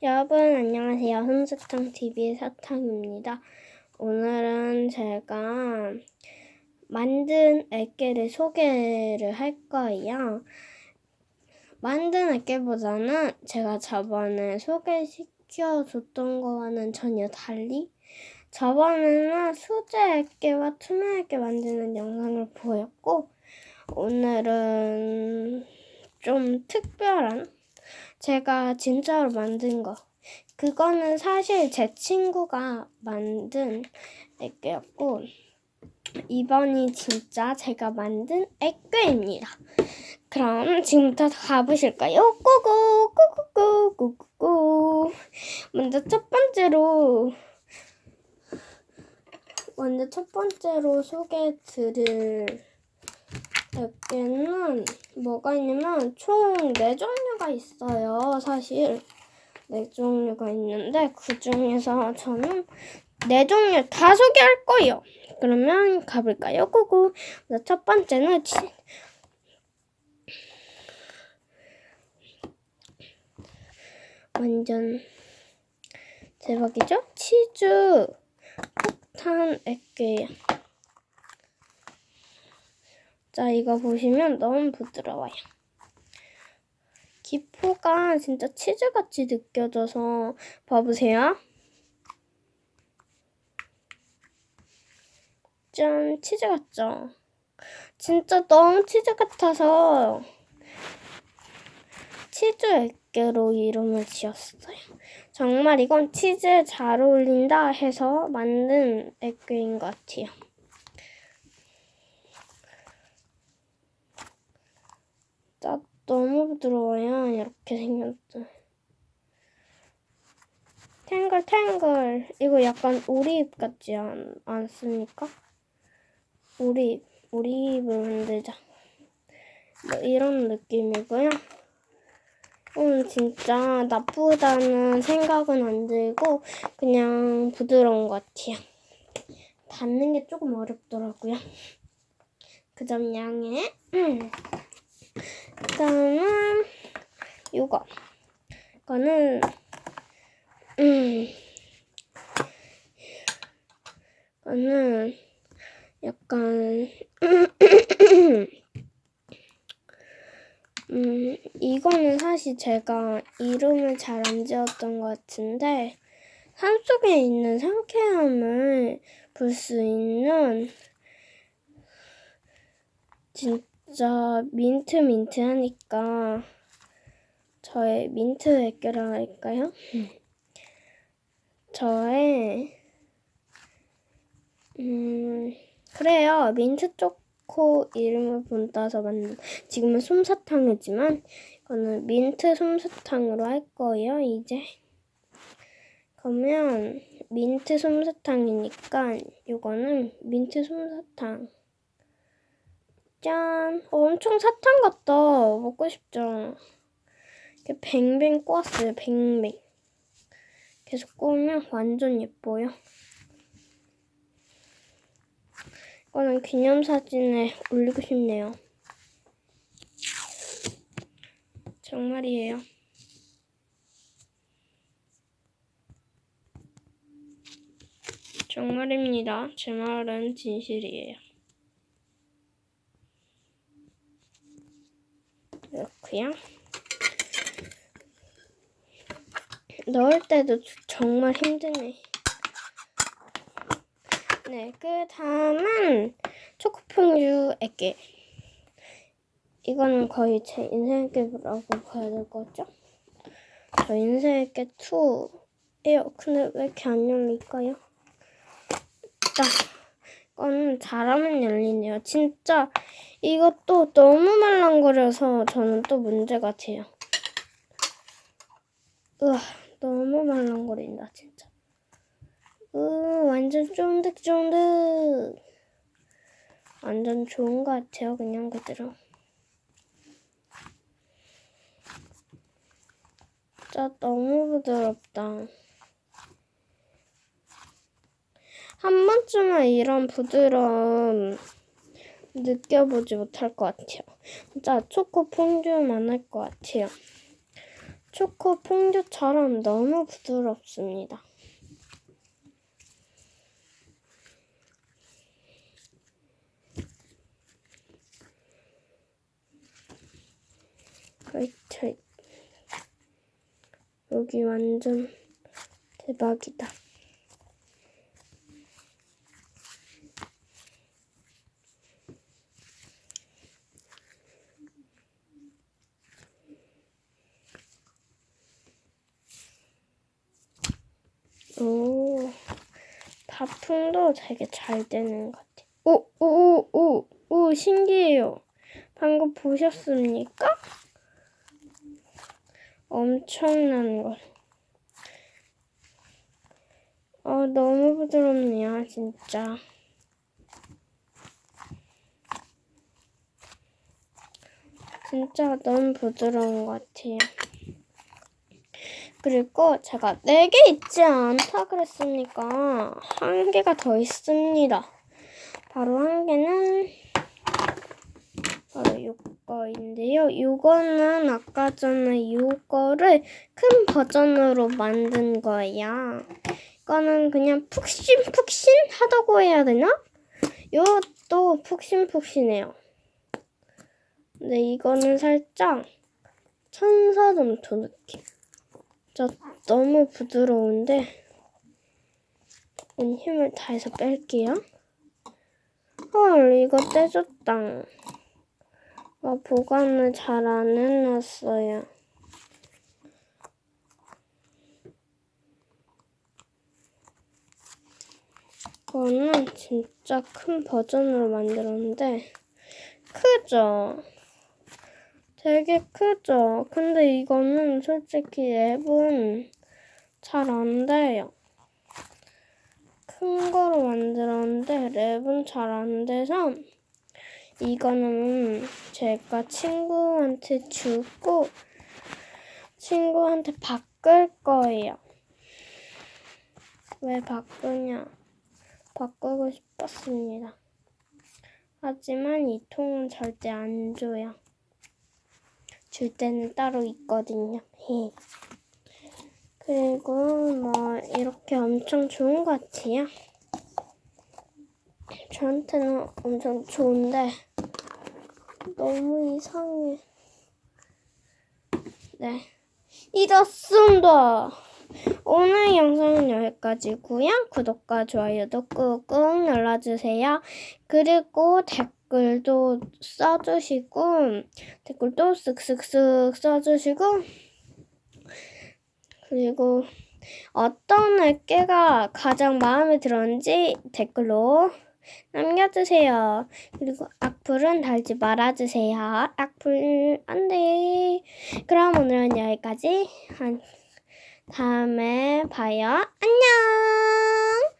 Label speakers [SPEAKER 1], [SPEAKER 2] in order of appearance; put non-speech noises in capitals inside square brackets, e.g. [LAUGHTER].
[SPEAKER 1] 여러분 안녕하세요. 솜사탕 TV의 사탕입니다. 오늘은 제가 만든 액계를 소개를 할 거예요. 만든 액계보다는 제가 저번에 소개시켜줬던 거와는 전혀 달리 저번에는 수제 액계와 투명 액계 만드는 영상을 보였고 오늘은 좀 특별한 제가 진짜로 만든 거. 그거는 사실 제 친구가 만든 액괴였고, 이번이 진짜 제가 만든 액괴입니다. 그럼 지금부터 가보실까요? 고고, 고고고, 고고고. 먼저 첫 번째로, 먼저 첫 번째로 소개해 드릴 액괴는 뭐가 있냐면 총 4종류가 있어요. 사실 4종류가 있는데 그 중에서 저는 4종류 다 소개할 거예요. 그러면 가볼까요? 고고. 첫 번째는 치... 완전 대박이죠? 치즈 폭탄 액괴예요. 자, 이거 보시면 너무 부드러워요. 기포가 진짜 치즈같이 느껴져서 봐보세요. 짠, 치즈 같죠? 진짜 너무 치즈 같아서 치즈 액계로 이름을 지었어요. 정말 이건 치즈 잘 어울린다 해서 만든 액계인 것 같아요. 짜 너무 부드러워요. 이렇게 생겼죠. 탱글탱글. 이거 약간 오리잎 같지 않, 않습니까? 오리잎, 오리잎을 만들자. 뭐 이런 느낌이고요. 음, 진짜 나쁘다는 생각은 안 들고 그냥 부드러운 것 같아요. 닿는 게 조금 어렵더라고요. 그 점 양해. 음. [CLEARS THROAT] 그다음은 요거. 이거는 음. 이거는 약간 [CLEARS THROAT] 음, 이거는 사실 제가 이름을 잘 안 지었던 것 같은데 산 속에 있는 상쾌함을 볼 수 있는 진 진짜 민트 민트 하니까 저의 민트 액계라 할까요? [LAUGHS] 저의 음 그래요. 민트 초코 이름을 본따서 만든 지금은 솜사탕이지만 이거는 민트 솜사탕으로 할 거예요 이제. 그러면 민트 솜사탕이니까 이거는 민트 솜사탕 짠! 엄청 사탕 같다. 먹고 싶죠? 이렇게 뱅뱅 꼬았어요. 뱅뱅. 계속 꼬우면 완전 예뻐요. 이거는 기념사진에 올리고 싶네요. 정말이에요. 정말입니다. 제 말은 진실이에요. 이렇게요. 넣을 때도 정말 힘드네. 네, 그 다음은 액계. 이거는 거의 제 인생 액계라고 봐야 될 거죠? 저 인생 액계 2예요. 근데 왜 이렇게 안 열릴까요? 자, 이거는 잘하면 열리네요. 진짜 이것도 너무 말랑거려서 저는 또 문제 같아요. 으아, 너무 말랑거린다, 진짜. 으, 완전 쫀득쫀득. 완전 좋은 것 같아요, 그냥 그대로. 진짜 너무 부드럽다. 한 번쯤은 이런 부드러움 느껴보지 못할 것 같아요. 진짜 초코 퐁듀만 할것 같아요. 초코 퐁듀처럼 너무 부드럽습니다. 그렇죠. 여기 완전 대박이다. 오, 바풍도 되게 잘 되는 것 같아요. 오, 오, 오, 오, 오, 신기해요. 방금 보셨습니까? 엄청난 걸. 어, 너무 부드럽네요, 진짜. 진짜 너무 부드러운 것 같아요. 그리고 제가 네개 있지 않다 그랬으니까 한 개가 더 있습니다. 바로 한 개는 바로 요거인데요. 요거는 아까 전에 요거를 큰 버전으로 만든 거예요. 이거는 그냥 푹신푹신 하다고 해야 되나? 요것도 푹신푹신해요. 근데 이거는 살짝 천사점토 느낌. 진짜 너무 부드러운데 온 힘을 다해서 뺄게요. 헐 이거 떼줬다. 아, 보관을 잘 안 해놨어요. 이거는 진짜 큰 버전으로 만들었는데 크죠? 되게 크죠? 근데 이거는 솔직히 앱은 잘 안 돼요. 큰 거로 만들었는데 랩은 잘 안 돼서 이거는 제가 친구한테 주고 친구한테 바꿀 거예요. 왜 바꾸냐? 바꾸고 싶었습니다. 하지만 이 통은 절대 안 줘요. 줄 때는 따로 있거든요. 그리고 뭐 이렇게 엄청 좋은 것 같아요. 저한테는 엄청 좋은데 너무 이상해. 네. 이렇습니다. 오늘 영상은 여기까지고요. 구독과 좋아요도 꾹꾹 눌러주세요. 그리고 댓글 도 써주시고 댓글도 쓱쓱쓱 써주시고 그리고 어떤 액계가 가장 마음에 들었는지 댓글로 남겨주세요. 그리고 악플은 달지 말아주세요. 악플 안 돼. 그럼 오늘은 여기까지. 한 다음에 봐요. 안녕!